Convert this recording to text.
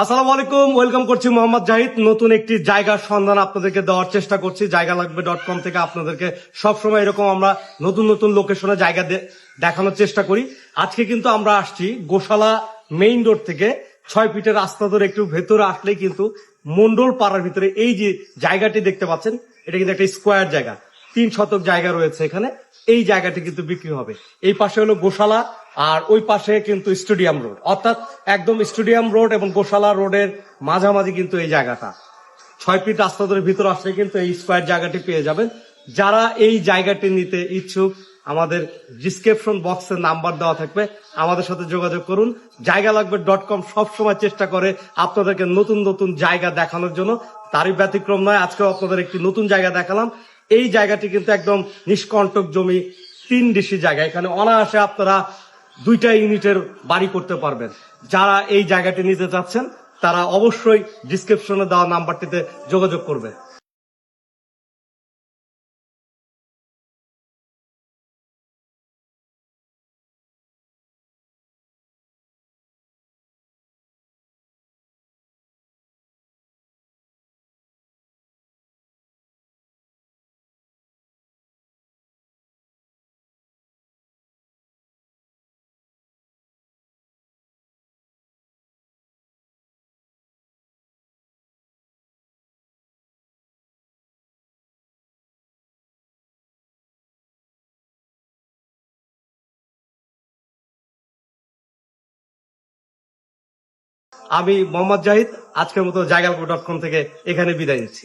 আসসালামু আলাইকুম, ওয়েলকাম করছি মোহাম্মদ জাহিদ। নতুন একটি জায়গার সন্ধান আপনাদেরকে দেওয়ার চেষ্টা করছি। জায়গা লাগবে ডট কম থেকে আপনাদেরকে সবসময় এরকম আমরা নতুন নতুন লোকেশনে জায়গা দেখানোর চেষ্টা করি। আজকে কিন্তু আমরা আসছি গোশালা মেইন রোড থেকে। ছয় ফিটের রাস্তা ধরে একটু ভেতরে আসলেই কিন্তু মন্ডল পাড়ার ভিতরে এই যে জায়গাটি দেখতে পাচ্ছেন, এটা কিন্তু একটা স্কোয়ার জায়গা। তিন শতক জায়গা রয়েছে এখানে। এই জায়গাটি কিন্তু বিক্রি হবে। এই পাশে হলো গোশালা, আর ওই পাশে কিন্তু স্টেডিয়াম রোড। অর্থাৎ একদম স্টেডিয়াম রোড এবং গোশালা রোডের মাঝামাঝি কিন্তু এই জায়গাটা। ছয় ফিট রাস্তা ধরে ভিতরে আসলে কিন্তু এই স্কোয়ার জায়গাটি পেয়ে যাবেন। যারা এই জায়গাটি নিতে ইচ্ছুক, আমাদের ডিসক্রিপশন বক্সের নাম্বার দেওয়া থাকবে। আমাদের সাথে যোগাযোগ করুন। জায়গা লাগবে ডট কম সবসময় চেষ্টা করে আপনাদেরকে নতুন নতুন জায়গা দেখানোর জন্য। তারই ব্যতিক্রম নয়, আজকেও আপনাদের একটি নতুন জায়গা দেখালাম। এই জায়গাটি কিন্তু একদম নিষ্কণ্টক জমি, তিন ডিসি জায়গা। এখানে অনায়াসে আপনারা দুইটা ইউনিটের বাড়ি করতে পারবেন। যারা এই জায়গাটি নিতে চাচ্ছেন, তারা অবশ্যই ডিসক্রিপশনে দেওয়া নাম্বারটিতে যোগাযোগ করবে আমি মোহাম্মদ জাহিদ আজকের মতো জায়গা ডট কম থেকে এখানে বিদায় নিচ্ছি।